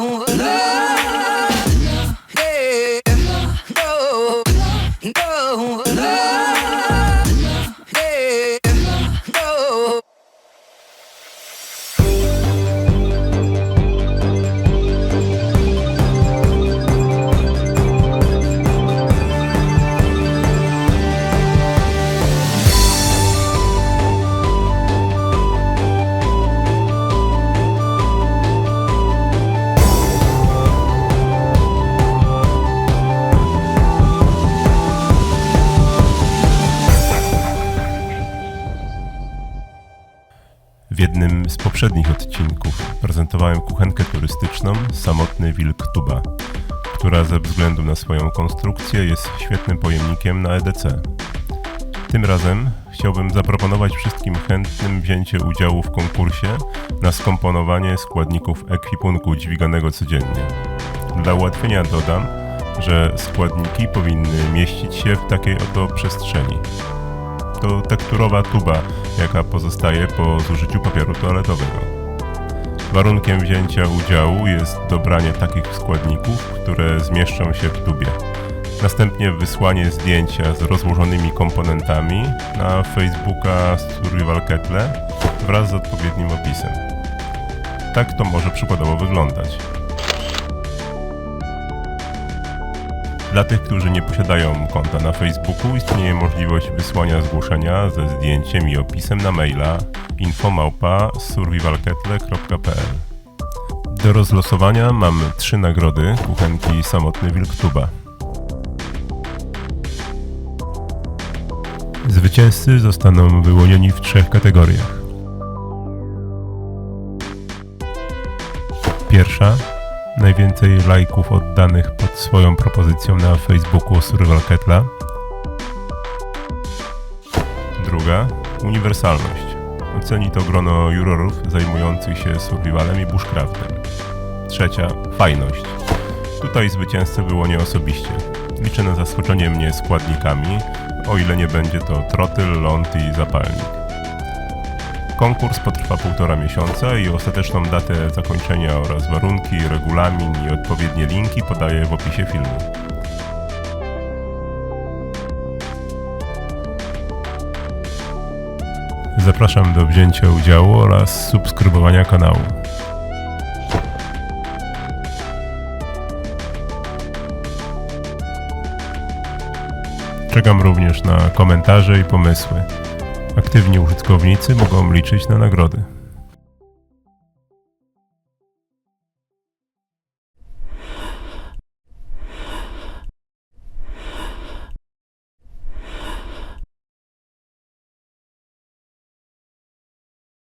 on. W jednym z poprzednich odcinków prezentowałem kuchenkę turystyczną Samotny Wilk Tuba, która ze względu na swoją konstrukcję jest świetnym pojemnikiem na EDC. Tym razem chciałbym zaproponować wszystkim chętnym wzięcie udziału w konkursie na skomponowanie składników ekwipunku dźwiganego codziennie. Dla ułatwienia dodam, że składniki powinny mieścić się w takiej oto przestrzeni to tekturowa tuba, jaka pozostaje po zużyciu papieru toaletowego. Warunkiem wzięcia udziału jest dobranie takich składników, które zmieszczą się w tubie. Następnie wysłanie zdjęcia z rozłożonymi komponentami na Facebooka Survival Kettle wraz z odpowiednim opisem. Tak to może przykładowo wyglądać. Dla tych, którzy nie posiadają konta na Facebooku, istnieje możliwość wysłania zgłoszenia ze zdjęciem i opisem na maila infomałpa survivalketle.pl Do rozlosowania mamy trzy nagrody kuchenki Samotny Wilk Tuba. Zwycięzcy zostaną wyłonieni w trzech kategoriach. Pierwsza najwięcej lajków oddanych pod swoją propozycją na Facebooku Survival Ketla. Druga, uniwersalność. Oceni to grono jurorów zajmujących się survivalem i bushcraftem. Trzecia, fajność. Tutaj zwycięzcę wyłonię osobiście. Liczę na zaskoczenie mnie składnikami, o ile nie będzie to trotyl, ląd i zapalnik. Konkurs potrwa półtora miesiąca i ostateczną datę zakończenia oraz warunki, regulamin i odpowiednie linki podaję w opisie filmu. Zapraszam do wzięcia udziału oraz subskrybowania kanału. Czekam również na komentarze i pomysły. Aktywni użytkownicy mogą liczyć na nagrody.